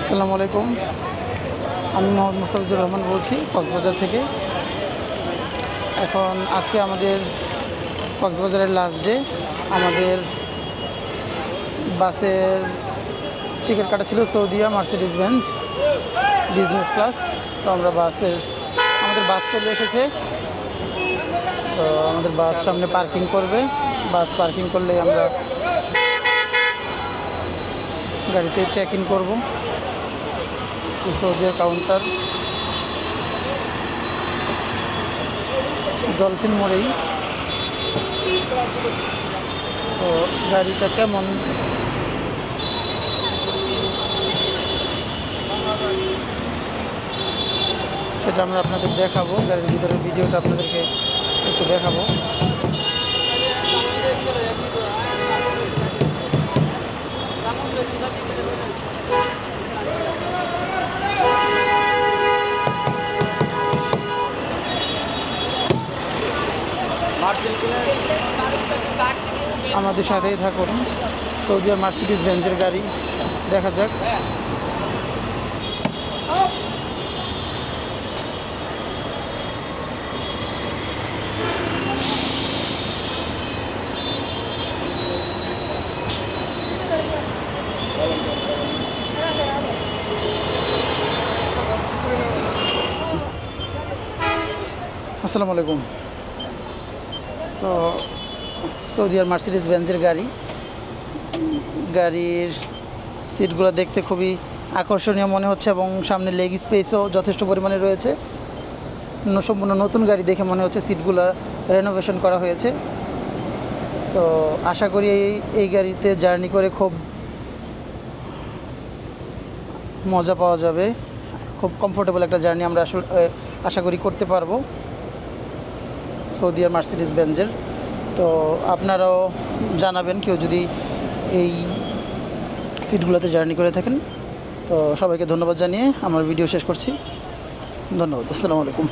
আসসালামু আলাইকুম। আমি মোহাম্মদ মুস্তাফিজুর রহমান বলছি, কক্সবাজার থেকে। এখন আজকে আমাদের কক্সবাজারের লাস্ট ডে আমাদের বাসের টিকিট কাটা ছিল Saudia Mercedes Benz business class তো আমরা বাসের, আমাদের বাস চলে এসেছে। তো আমাদের বাস সামনে পার্কিং করবে। বাস পার্কিং করলে আমরা গাড়িতে চেক ইন করব। সৌদিয়ার কাউন্টার। ডলফিন মোড়েই। তো গাড়িটা কেমন? সেটা আমরা আপনাদের দেখাবো। গাড়ির ভিতরে ভিডিওটা আপনাদেরকে একটু দেখাবো। আমাদের সাথেই থাকুন। সৌদি আর মার্সিডিস বেঞ্জের গাড়ি। দেখা যাক। আসসালামু আলাইকুম। তো সৌদি আর মার্সিডিস বেঞ্জের গাড়ি। গাড়ির সিটগুলো দেখতে খুবই আকর্ষণীয় মনে হচ্ছে এবং সামনে লেগ স্পেসও যথেষ্ট পরিমাণে রয়েছে। সম্পূর্ণ নতুন গাড়ি দেখে মনে হচ্ছে সিটগুলো রেনোভেশন করা হয়েছে। তো আশা করি এই এই গাড়িতে জার্নি করে খুব মজা পাওয়া যাবে। খুব কমফোর্টেবল একটা জার্নি আমরা আসলে আশা করি করতে পারব। সৌদি আর মার্সিডিস বেঞ্জের। তো আপনারাও জানাবেন, কেউ যদি এই সিটগুলোতে জার্নি করে থাকেন। তো সবাইকে ধন্যবাদ জানিয়ে আমার ভিডিও শেষ করছি। ধন্যবাদ, আসসালামু আলাইকুম।